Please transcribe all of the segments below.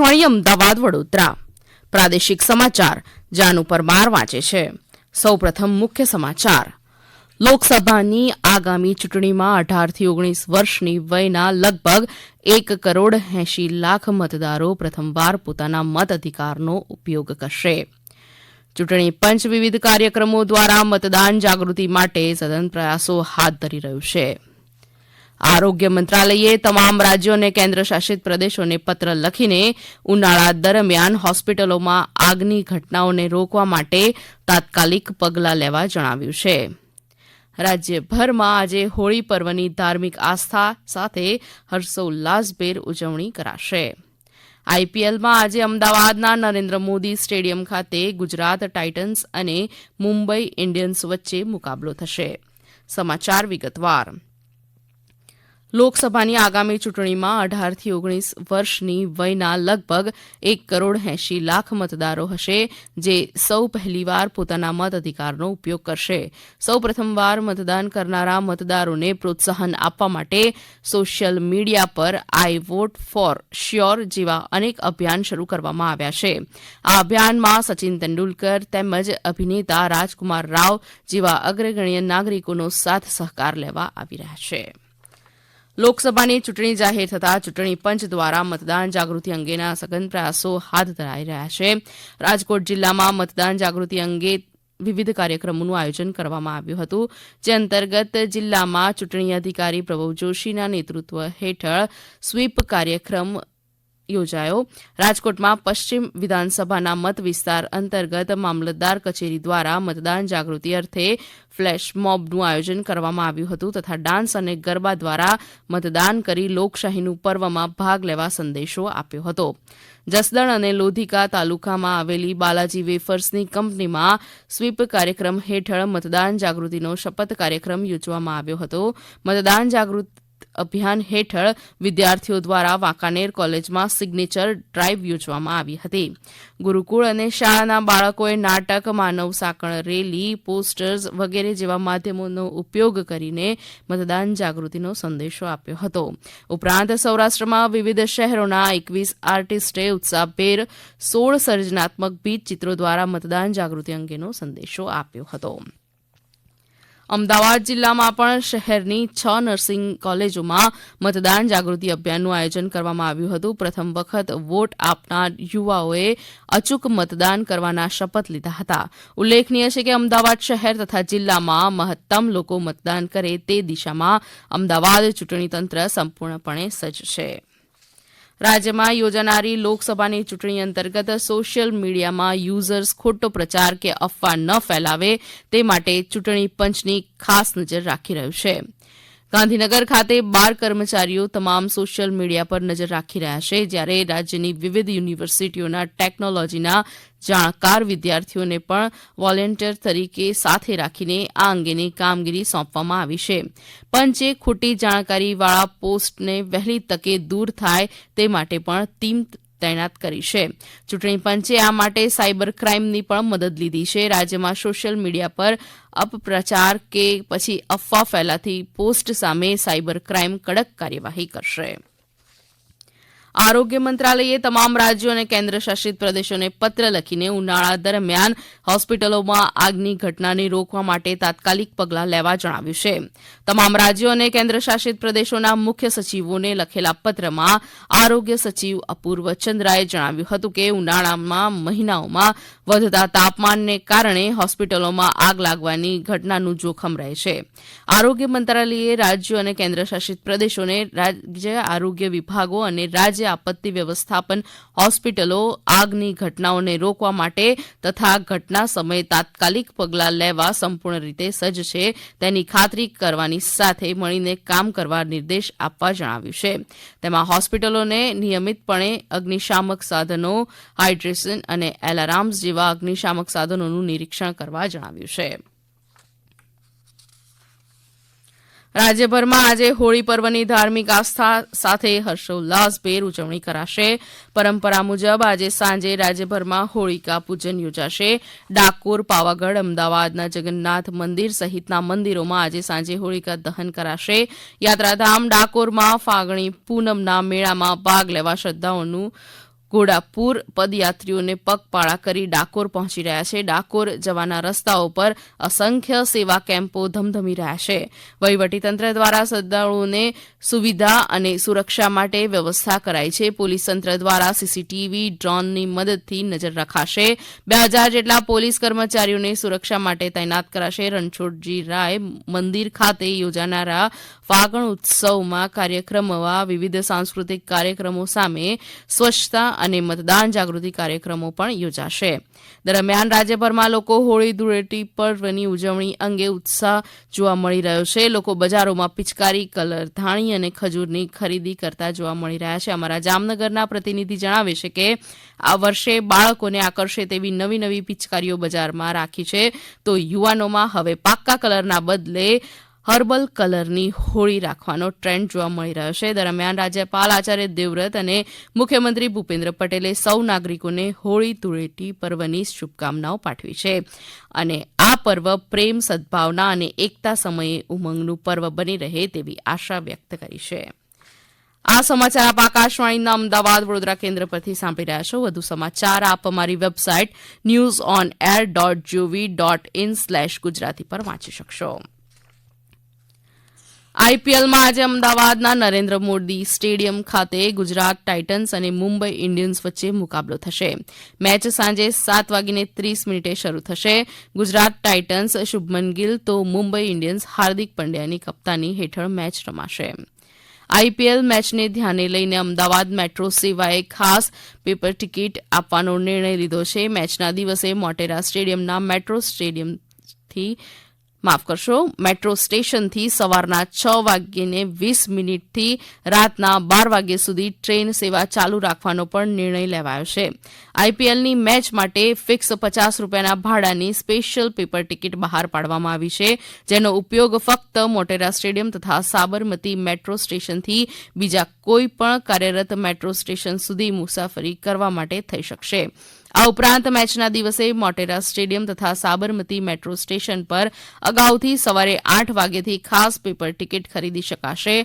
આકાશવાણી અમદાવાદ વડોદરા. પ્રાદેશિક સમાચાર, જાનુ પરમાર વાંચે છે. સૌપ્રથમ મુખ્ય સમાચાર. લોકસભાની આગામી ચૂંટણીમાં અઢારથી ઓગણીસ વર્ષની વયના લગભગ એક કરોડ એંશી લાખ મતદારો પ્રથમવાર પોતાના મત અધિકારનો ઉપયોગ કરશે. ચૂંટણી પંચ વિવિધ કાર્યક્રમો દ્વારા મતદાન જાગૃતિ માટે સઘન પ્રયાસો હાથ ધરી રહ્યું છે. આરોગ્ય મંત્રાલયે તમામ રાજ્યો અને કેન્દ્રશાસિત પ્રદેશોને પત્ર લખીને ઉનાળા દરમિયાન હોસ્પિટલોમાં આગની ઘટનાઓને રોકવા માટે તાત્કાલિક પગલાં લેવા જણાવ્યું છે. રાજ્યભરમાં આજે હોળી પર્વની ધાર્મિક આસ્થા સાથે હર્ષોલ્લાસભેર ઉજવણી કરાશે. આઈપીએલમાં આજે અમદાવાદના નરેન્દ્ર મોદી સ્ટેડિયમ ખાતે ગુજરાત ટાઇટન્સ અને મુંબઈ ઇન્ડિયન્સ વચ્ચે મુકાબલો થશે. સમાચાર વિગતવાર. લોકસભાની આગામી ચૂંટણીમાં અઢારથી ઓગણીસ વર્ષની વયના લગભગ એક કરોડ એંશી લાખ મતદારો હશે, જે સૌ પહેલીવાર પોતાના મત અધિકારનો ઉપયોગ કરશે. સૌ પ્રથમવાર મતદાન કરનારા મતદારોને પ્રોત્સાહન આપવા માટે સોશિયલ મીડિયા પર આઈ વોટ ફોર શ્યોર જેવા અનેક અભિયાન શરૂ કરવામાં આવ્યા છે. આ અભિયાનમાં સચિન તેંડુલકર તેમજ અભિનેતા રાજકુમાર રાવ જેવા અગ્રગણ્ય નાગરિકોનો સાથ સહકાર લેવા આવી રહ્યા છે. લોકસભાની ચૂંટણી જાહેર થતાં ચૂંટણી પંચ દ્વારા મતદાન જાગૃતિ અંગેના સઘન પ્રયાસો હાથ ધરાઈ રહ્યા છે. રાજકોટ જિલ્લામાં મતદાન જાગૃતિ અંગે વિવિધ કાર્યક્રમોનું આયોજન કરવામાં આવ્યું હતું, જે અંતર્ગત જિલ્લામાં ચૂંટણી અધિકારી પ્રભવ જોશીના નેતૃત્વ હેઠળ સ્વીપ કાર્યક્રમ યોજાયો. રાજકોટમાં પશ્ચિમ વિધાનસભાના મત વિસ્તાર અંતર્ગત મામલતદાર કચેરી દ્વારા મતદાન જાગૃતિ અર્થે ફ્લેશ મોબનું આયોજન કરવામાં આવ્યું હતું તથા ડાન્સ અને ગરબા દ્વારા મતદાન કરી લોકશાહીનું પર્વમાં ભાગ લેવા સંદેશો આપ્યો હતો. જસદણ અને લોધિકા તાલુકામાં આવેલી બાલાજી વેફર્સની કંપનીમાં સ્વીપ કાર્યક્રમ હેઠળ મતદાન જાગૃતિનો શપથ કાર્યક્રમ યોજવામાં આવ્યો હતો. મતદાન જાગૃતિ અભિયાન હેઠળ વિદ્યાર્થીઓ દ્વારા વાંકાનેર કોલેજમાં સિગ્નેચર ડ્રાઇવ યોજવામાં આવી હતી. ગુરુકુળ અને શાળાના બાળકોએ નાટક, માનવ સાંકળ રેલી, પોસ્ટર્સ વગેરે જેવા માધ્યમોનો ઉપયોગ કરીને મતદાન જાગૃતિનો સંદેશો આપ્યો હતો. ઉપરાંત સૌરાષ્ટ્રમાં વિવિધ શહેરોના એકવીસ આર્ટિસ્ટે ઉત્સાહભેર સોળ સર્જનાત્મક બીજ ચિત્રો દ્વારા મતદાન જાગૃતિ અંગેનો સંદેશો આપ્યો હતો. અમદાવાદ જિલ્લામાં પણ શહેરની છ નર્સિંગ કોલેજોમાં મતદાન જાગૃતિ અભિયાનનું આયોજન કરવામાં આવ્યું હતું. પ્રથમ વખત વોટ આપનાર યુવાઓએ અચૂક મતદાન કરવાના શપથ લીધા હતા. ઉલ્લેખનીય છે કે અમદાવાદ શહેર તથા જિલ્લામાં મહત્તમ લોકો મતદાન કરે તે દિશામાં અમદાવાદ ચૂંટણી તંત્ર સંપૂર્ણપણે સજ્જ છે. રાજ્યમાં યોજાનારી લોકસભાની ચૂંટણી અંતર્ગત સોશિયલ મીડિયામાં યુઝર્સ ખોટો પ્રચાર કે અફવા ન ફેલાવે તે માટે ચૂંટણી પંચની ખાસ નજર રાખી રહ્યું છે. ગાંધીનગર ખાતે બાર કર્મચારીઓ તમામ સોશિયલ મીડિયા પર નજર રાખી રહ્યા છે, જ્યારે રાજ્યની વિવિધ યુનિવર્સિટીઓના ટેકનોલોજીના જાણકાર વિદ્યાર્થીઓને પણ વોલેન્ટિયર તરીકે સાથે રાખીને આ અંગેની કામગીરી સોંપવામાં આવી છે. પંચે ખોટી જાણકારીવાળા પોસ્ટને વહેલી તકે દૂર થાય તે માટે પણ ટીમ તૈનાત કરી છે. ચૂંટણી પંચે આ માટે સાયબર ક્રાઇમની પણ મદદ લીધી છે. રાજ્યમાં સોશિયલ મીડિયા પર અપપ્રચાર કે પછી અફવા ફેલાતી પોસ્ટ સામે સાયબર ક્રાઇમ કડક કાર્યવાહી કરશે. આરોગ્ય મંત્રાલયે તમામ રાજ્યો અને કેન્દ્રશાસિત પ્રદેશોને પત્ર લખીને ઉનાળા દરમિયાન હોસ્પિટલોમાં આગની ઘટનાને રોકવા માટે તાત્કાલિક પગલાં લેવા જણાવ્યું છે. તમામ રાજ્યો અને કેન્દ્રશાસિત પ્રદેશોના મુખ્ય સચિવોને લખેલા પત્રમાં આરોગ્ય સચિવ અપૂર્વ ચંદ્રાએ જણાવ્યું હતું કે ઉનાળામાં મહિનાઓમાં વધતા તાપમાનને કારણે હોસ્પિટલોમાં આગ લાગવાની ઘટનાનું જોખમ રહે છે. આરોગ્ય મંત્રાલયે રાજ્યો અને કેન્દ્રશાસિત પ્રદેશોને રાજ્ય આરોગ્ય વિભાગો અને રાજ્ય આપત્તિ વ્યવસ્થાપન હોસ્પિટલો આગની ઘટનાઓને રોકવા માટે તથા ઘટના સમયે તાત્કાલિક પગલાં લેવા સંપૂર્ણ રીતે સજ્જ છે. તેની ખાતરી કરવાની સાથે મળીને કામ કરવા નિર્દેશ આપવા જણાવ્યું છે. તેમાં હોસ્પિટલોને નિયમિતપણે અગ્નિશામક સાધનો, હાઇડ્રેશન અને એલાર્મ્સ જેવા અગ્નિશામક સાધનોનું નિરીક્ષણ કરવા જણાવ્યું છે. રાજ્યભરમાં આજે હોળી પર્વની ધાર્મિક આસ્થા સાથે હર્ષોલ્લાસભેર ઉજવણી કરાશે. પરંપરા મુજબ આજે સાંજે રાજ્યભરમાં હોળિકા પૂજન યોજાશે. ડાકોર, પાવાગઢ, અમદાવાદના જગન્નાથ મંદિર સહિતના મંદિરોમાં આજે સાંજે હોળિકા દહન કરાશે. યાત્રાધામ ડાકોરમાં ફાગણી પૂનમના મેળામાં ભાગ લેવા શ્રદ્ધાળુઓનું ઘોડાપુર પદયાત્રીઓને પગપાળા કરી ડાકોર પહોંચી રહ્યા છે. ડાકોર જવાના રસ્તાઓ પર અસંખ્ય સેવા કેમ્પો ધમધમી રહ્યા છે. વહીવટીતંત્ર દ્વારા શ્રદ્ધાળુઓને સુવિધા અને સુરક્ષા માટે વ્યવસ્થા કરાઈ છે. પોલીસ તંત્ર દ્વારા સીસીટીવી ડ્રોનની મદદથી નજર રખાશે. બે હજાર જેટલા પોલીસ કર્મચારીઓને સુરક્ષા માટે તૈનાત કરાશે. રણછોડજી રાય મંદિર ખાતે યોજાનારા ફાગણ ઉત્સવમાં કાર્યક્રમમાં વિવિધ સાંસ્કૃતિક કાર્યક્રમો સામે સ્વચ્છતા અને મતદાન જાગૃતિ કાર્યક્રમો પણ યોજાશે. દરમિયાન રાજ્યભરમાં લોકો હોળી ધૂળેટી પર્વની ઉજવણી અંગે ઉત્સાહ જોવા મળી રહ્યો છે. લોકો બજારોમાં પિચકારી, કલર ધાણી અને ખજૂરની ખરીદી કરતા જોવા મળી રહ્યા છે. અમારા જામનગરના પ્રતિનિધિ જણાવે છે કે, આ વર્ષે બાળકોને આકર્ષે તેવી નવી નવી પિચકારીઓ બજારમાં રાખી છે. તો યુવાનોમાં હવે પાક્કા કલરના બદલે હર્બલ કલરની હોળી રાખવાનો ટ્રેન્ડ જોવા મળી રહ્યો છે. દરમિયાન રાજ્યપાલ આચાર્ય દેવવ્રત અને મુખ્યમંત્રી ભૂપેન્દ્ર પટેલે સૌ નાગરિકોને હોળી ધૂળેટી પર્વની શુભકામનાઓ પાઠવી છે. અને આ પર્વ પ્રેમ, સદભાવના અને એકતા સમયે ઉમંગનું પર્વ બની રહે તેવી આશા વ્યક્ત કરી છે. આ સમાચાર આપ આકાશવાણીના અમદાવાદ વડોદરા કેન્દ્ર પરથી સાંભળી રહ્યા છો. વધુ સમાચાર આપ અમારી website news on air dot G O V dot in slash Gujarati પર વાંચી શકશો. આઈપીએલમાં આજે અમદાવાદના નરેન્દ્ર મોદી સ્ટેડિયમ ખાતે ગુજરાત ટાઇટન્સ અને મુંબઈ ઇન્ડિયન્સ વચ્ચે મુકાબલો થશે. મેચ સાંજે સાત વાગીને ત્રીસ મિનિટે શરૂ થશે. ગુજરાત ટાઇટન્સ શુભમન ગિલ તો મુંબઈ ઇન્ડિયન્સ હાર્દિક પંડ્યાની કપ્તાની હેઠળ મેચ રમાશે. આઈપીએલ મેચને ધ્યાને લઈને અમદાવાદ મેટ્રો સેવાએ ખાસ પેપર ટિકિટ આપવાનો નિર્ણય લીધો છે. મેચના દિવસે મોટેરા સ્ટેડિયમના મેટ્રો સ્ટેડિયમથી માફ કરશો, મેટ્રો સ્ટેશનથી સવારના છ વાગ્યે વીસ મિનિટથી રાતના બાર વાગ્યા સુધી ટ્રેન સેવા ચાલુ રાખવાનો પણ નિર્ણય લેવાયો છે. આઈપીએલની મેચ માટે ફિક્સ પચાસ રૂપિયાના ભાડાની સ્પેશિયલ પેપર ટિકિટ બહાર પાડવામાં આવી છે, જેનો ઉપયોગ ફક્ત મોટેરા સ્ટેડિયમ તથા સાબરમતી મેટ્રો સ્ટેશનથી બીજા કોઈ પણ કાર્યરત મેટ્રો સ્ટેશન સુધી મુસાફરી કરવા માટે થઈ શકશે. આ ઉપરાંત મેચના દિવસે મોટેરા સ્ટેડિયમ તથા સાબરમતી મેટ્રો સ્ટેશન પર અગાઉથી સવારે આઠ વાગ્યેથી ખાસ પેપર ટિકિટ ખરીદી શકાશે.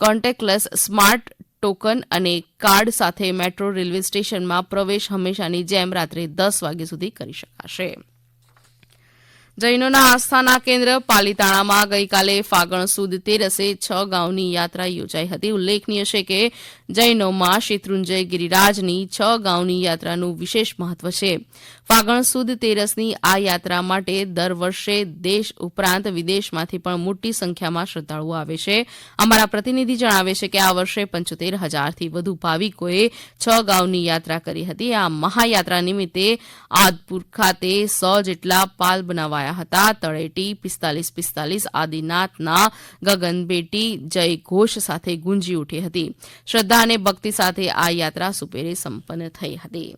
કોન્ટેક્ટલેસ સ્માર્ટ ટોકન અને કાર્ડ સાથે મેટ્રો રેલવે સ્ટેશનમાં પ્રવેશ હંમેશાની જેમ રાત્રે દસ વાગ્યા સુધી કરી શકાશે. જૈનોના આસ્થાના કેન્દ્ર પાલીતાણામાં ગઈકાલે ફાગણ સુદ તેરસે છ ગાંવની યાત્રા યોજાઈ હતી. ઉલ્લેખનીય છે કે જૈનોમાં શેત્રુંજય ગિરિરાજની છ ગાંવની યાત્રાનું વિશેષ મહત્વ છે. ફાગણ સુદ તેરસની આ યાત્રા માટે દર વર્ષે દેશ ઉપરાંત વિદેશમાંથી પણ મોટી સંખ્યામાં શ્રદ્ધાળુઓ આવે છે. અમારા પ્રતિનિધિ જણાવે છે કે આ વર્ષે પંચોતેર હજારથી વધુ ભાવિકોએ છ ગાંવની યાત્રા કરી હતી. આ મહાયાત્રા નિમિત્તે આદપુર ખાતે સો જેટલા પાલ બનાવાયા હતા તળેટી પિસ્તાલીસ પિસ્તાલીસ, આદિનાથના ગગનબેટી જય ઘોષ સાથે ગુંજી ઉઠી હતી. શ્રદ્ધા અને ભક્તિ સાથે આ યાત્રા સુપેરે સંપન્ન થઈ હતી.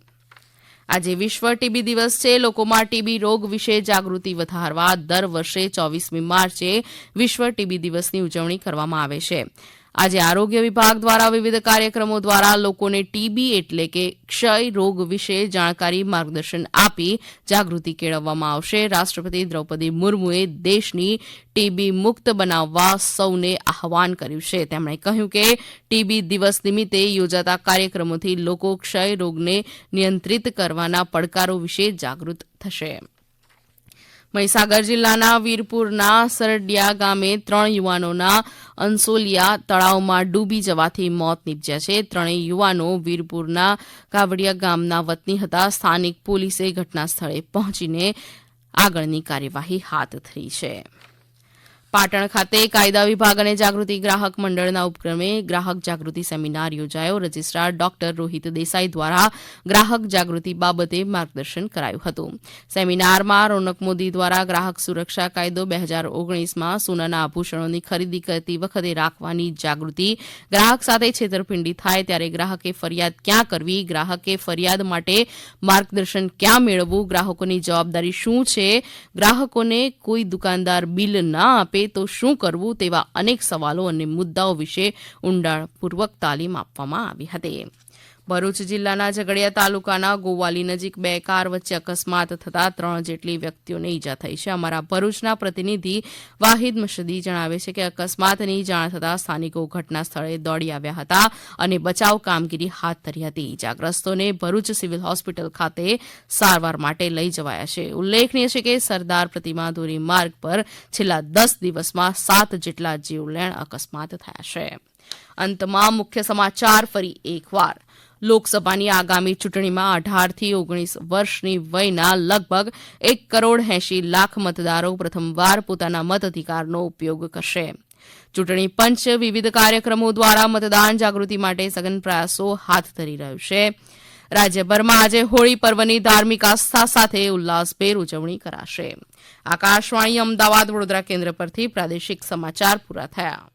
આજે વિશ્વ ટીબી દિવસ છે. લોકોમાં ટીબી રોગ વિશે જાગૃતિ વધારવા દર વર્ષે ચોવીસમી માર્ચે વિશ્વ ટીબી દિવસની ઉજવણી કરવામાં આવે છે. આજે આરોગ્ય વિભાગ દ્વારા વિવિધ કાર્યક્રમો દ્વારા લોકોને ટીબી એટલે કે ક્ષય રોગ વિશે જાણકારી માર્ગદર્શન આપી જાગૃતિ કેળવવામાં આવશે. રાષ્ટ્રપતિ દ્રૌપદી મુર્મુએ દેશની ટીબી મુક્ત બનાવવા સૌને આહવાન કર્યું છે. તેમણે કહ્યું કે ટીબી દિવસ નિમિત્તે યોજાતા કાર્યક્રમોથી લોકો ક્ષય રોગને નિયંત્રિત કરવાના પડકારો વિશે જાગૃત થશે. મહીસાગર જિલ્લાના વીરપુરના સરડિયા ગામે ત્રણ યુવાનોના અંસોલિયા તળાવમાં ડૂબી જવાથી મોત નીપજ્યા છે. ત્રણેય યુવાનો વીરપુરના કાવડિયા ગામના વતની હતા. સ્થાનિક પોલીસે ઘટના સ્થળે પહોંચીને આગળની કાર્યવાહી હાથ ધરી છે. પાટણ ખાતે કાયદા વિભાગ અને જાગૃતિ ગ્રાહક મંડળના ઉપક્રમે ગ્રાહક જાગૃતિ સેમિનાર યોજાયો. રજિસ્ટ્રાર ડોક્ટર રોહિત દેસાઈ દ્વારા ગ્રાહક જાગૃતિ બાબતે માર્ગદર્શન કરાયું હતું. સેમિનારમાં રોનક મોદી દ્વારા ગ્રાહક સુરક્ષા કાયદો બે હજાર ઓગણીસમાં સોનાના આભૂષણોની ખરીદી કરતી વખતે રાખવાની જાગૃતિ ગ્રાહક સાથે છેતરપિંડી થાય ત્યારે ગ્રાહકે ફરિયાદ ક્યાં કરવી? ગ્રાહકે ફરિયાદ માટે માર્ગદર્શન ક્યાં મેળવવું? ગ્રાહકોની જવાબદારી શું છે? ગ્રાહકોને કોઈ દુકાનદાર બિલ ના આપે તો શું કરવું તેવા અનેક સવાલો અને મુદ્દાઓ વિશે ઊંડાણપૂર્વક તાલીમ આપવામાં આવી હતી. ભરૂચ જિલ્લાના ઝઘડિયા તાલુકાના ગોવાલી નજીક બે કાર વચ્ચે અકસ્માત થતાં ત્રણ જેટલી વ્યક્તિઓને ઈજા થઈ છે. અમારા ભરૂચના પ્રતિનિધિ વાહિદ મશદી જણાવે છે કે અકસ્માતની જાણ થતાં સ્થાનિકો ઘટના સ્થળે દોડી આવ્યા હતા અને બચાવ કામગીરી હાથ ધરી હતી. ઈજાગ્રસ્તોને ભરૂચ સિવિલ હોસ્પિટલ ખાતે સારવાર માટે લઈ જવાયા છે. ઉલ્લેખનીય છે કે સરદાર પ્રતિમા ધોરી માર્ગ પર છેલ્લા દસ દિવસમાં સાત જેટલા જીવલેણ અકસ્માત થયા છે. અંતમાં મુખ્ય સમાચાર ફરી એકવાર. લોકસભાની આગામી ચૂંટણીમાં અઢારથી ઓગણીસ વર્ષની વયના લગભગ એક કરોડ એંશી લાખ મતદારો પ્રથમવાર પોતાના મતાધિકારનો ઉપયોગ કરશે. ચૂંટણી પંચ વિવિધ કાર્યક્રમો દ્વારા મતદાન જાગૃતિ માટે સઘન પ્રયાસો હાથ ધરી રહ્યું છે. રાજ્યભરમાં આજે હોળી પર્વની ધાર્મિક આસ્થા સાથે ઉલ્લાસભેર ઉજવણી કરાશે. આકાશવાણી અમદાવાદ વડોદરા કેન્દ્ર પરથી પ્રાદેશિક સમાચાર પૂરા થયા.